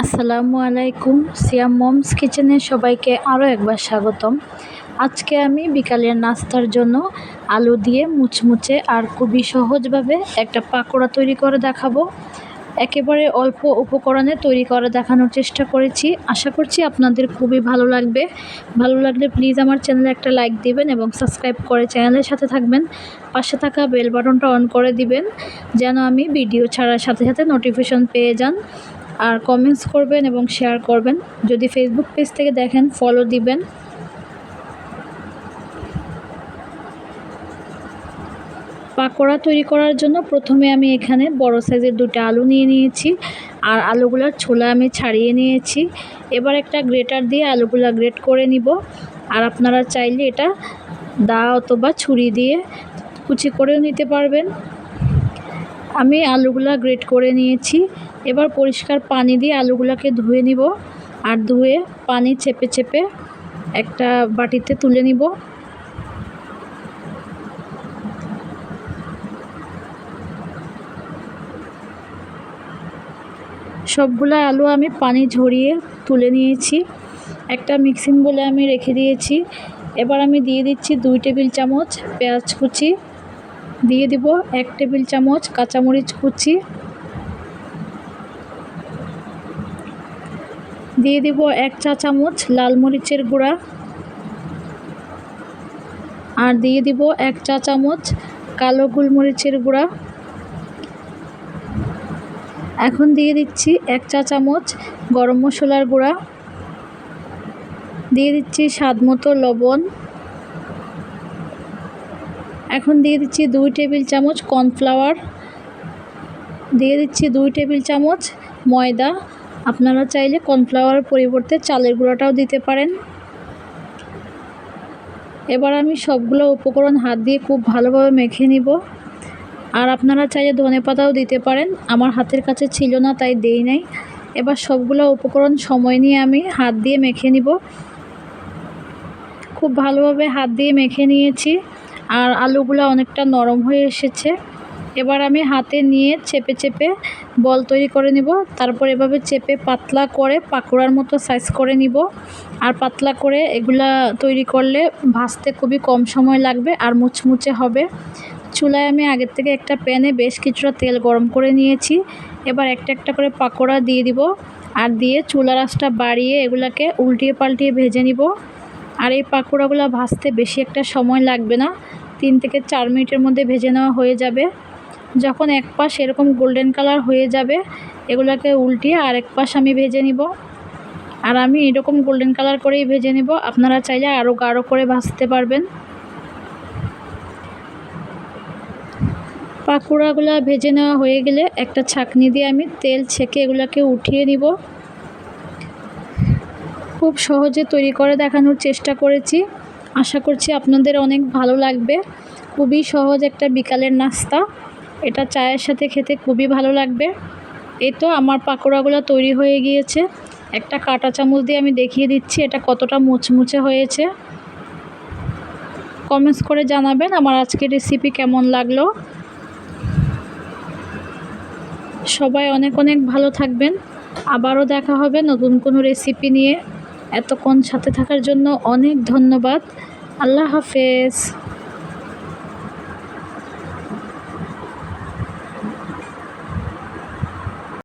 আসসালামু আলাইকুম। সিয়াম মমস কিচেনে সবাইকে আরও একবার স্বাগতম। আজকে আমি বিকালের নাস্তার জন্য আলু দিয়ে মুচমুচে আর খুবই সহজভাবে একটা পাকোড়া তৈরি করে দেখাবো। একেবারে অল্প উপকরণে তৈরি করে দেখানোর চেষ্টা করেছি। আশা করছি আপনাদের খুবই ভালো লাগবে। ভালো লাগলে প্লিজ আমার চ্যানেলে একটা লাইক দিবেন এবং সাবস্ক্রাইব করে চ্যানেলের সাথে থাকবেন। পাশে থাকা বেল বাটনটা অন করে দিবেন, যেন আমি ভিডিও ছাড়ার সাথে সাথে নোটিফিকেশন পেয়ে যান। আর কমেন্টস করবেন এবং শেয়ার করবেন। যদি ফেসবুক পেজ থেকে দেখেন ফলো দিবেন। পাকোড়া তৈরি করার জন্য প্রথমে আমি এখানে বড় সাইজের দুটো আলু নিয়ে নিয়েছি, আর আলুগুলোর ছোলা আমি ছাড়িয়ে নিয়েছি। এবার একটা গ্রেটার দিয়ে আলুগুলো গ্রেট করে নিব, আর আপনারা চাইলে এটা দা অথবা ছুরি দিয়ে কুচি করেও নিতে পারবেন। আমি আলুগুলা গ্রেট করে নিয়েছি এবার পরিষ্কার পানি দিয়ে আলুগুলাকে ধুয়ে নিব আর ধুয়ে পানি চেপে চেপে একটা বাটিতে তুলে নিব। সবগুলো আলু আমি পানি ঝরিয়ে তুলে নিয়েছি। একটা মিক্সিং বলে আমি রেখে দিয়েছি। এবার আমি দিয়ে দিচ্ছি দুই টেবিল চামচ পেঁয়াজ কুচি। দিয়ে দিব এক টেবিল চামচ কাঁচামরিচ কুচি। দিয়ে দিব এক চা চামচ লাল মরিচের গুঁড়া। আর দিয়ে দিব এক চা চামচ কালো গোলমরিচের গুঁড়া। এখন দিয়ে দিচ্ছি এক চা চামচ গরম মশলার গুঁড়া। দিয়ে দিচ্ছি স্বাদ মতো লবণ। এখন দিয়ে দিচ্ছি দুই টেবিল চামচ কর্নফ্লাওয়ার। দিয়ে দিচ্ছি দুই টেবিল চামচ ময়দা। আপনারা চাইলে কর্নফ্লাওয়ারের পরিবর্তে চালের গুঁড়াটাও দিতে পারেন। এবার আমি সবগুলো উপকরণ হাত দিয়ে খুব ভালোভাবে মেখে নিব। আর আপনারা চাইলে ধনে পাতাও দিতে পারেন। আমার হাতের কাছে ছিল না, তাই দেই নাই। এবার সবগুলো উপকরণ সময় নিয়ে আমি হাত দিয়ে মেখে নিব। খুব ভালোভাবে হাত দিয়ে মেখে নিয়েছি। আর আলুগুলো অনেকটা নরম হয়ে এসেছে। এবার আমি হাতে নিয়ে চেপে চেপে বল তৈরি করে নিব। তারপর এভাবে চেপে পাতলা করে পাকোড়ার মতো সাইজ করে নিব। আর পাতলা করে এগুলা তৈরি করলে ভাজতে খুবই কম সময় লাগবে আর মুচমুচে হবে। চুলায় আমি আগের থেকে একটা প্যানে বেশ কিছুটা তেল গরম করে নিয়েছি। এবার একটা একটা করে পাকোড়া দিয়ে দিব আর দিয়ে চুলা রাসটা বাড়িয়ে এগুলাকে উল্টিয়ে পাল্টিয়ে ভেজে নিব। আর এই পাকোড়াগুলো ভাজতে বেশি একটা সময় লাগবে না। তিন থেকে চার মিনিটের মধ্যে ভেজে নেওয়া হয়ে যাবে। যখন এক পাশ এরকম গোল্ডেন কালার হয়ে যাবে, এগুলোকে উল্টিয়ে আর এক পাশ আমি ভেজে নিব। আর আমি এরকম গোল্ডেন কালার করেই ভেজে নেব। আপনারা চাইলে আরও গাঢ় করে ভাজতে পারবেন। পাকোড়াগুলো ভেজে নেওয়া হয়ে গেলে একটা ছাকনি দিয়ে আমি তেল ছেঁকে এগুলোকে উঠিয়ে নিব। খুব সহজে তৈরি করে দেখানোর চেষ্টা করেছি। আশা করছি আপনাদের অনেক ভালো লাগবে। খুবই সহজ একটা বিকালের নাস্তা। এটা চায়ের সাথে খেতে খুবই ভালো লাগবে। এই তো আমার পাকোড়াগুলো তৈরি হয়ে গিয়েছে। একটা কাঁটা চামচ দিয়ে আমি দেখিয়ে দিচ্ছি এটা কতটা মুচমুচে হয়েছে। কমেন্টস করে জানাবেন আমার আজকের রেসিপি কেমন লাগল। সবাই অনেক অনেক ভালো থাকবেন। আবারও দেখা হবে নতুন কোনো রেসিপি নিয়ে। এতক্ষণ সাথে থাকার জন্য অনেক ধন্যবাদ। আল্লাহ হাফেজ।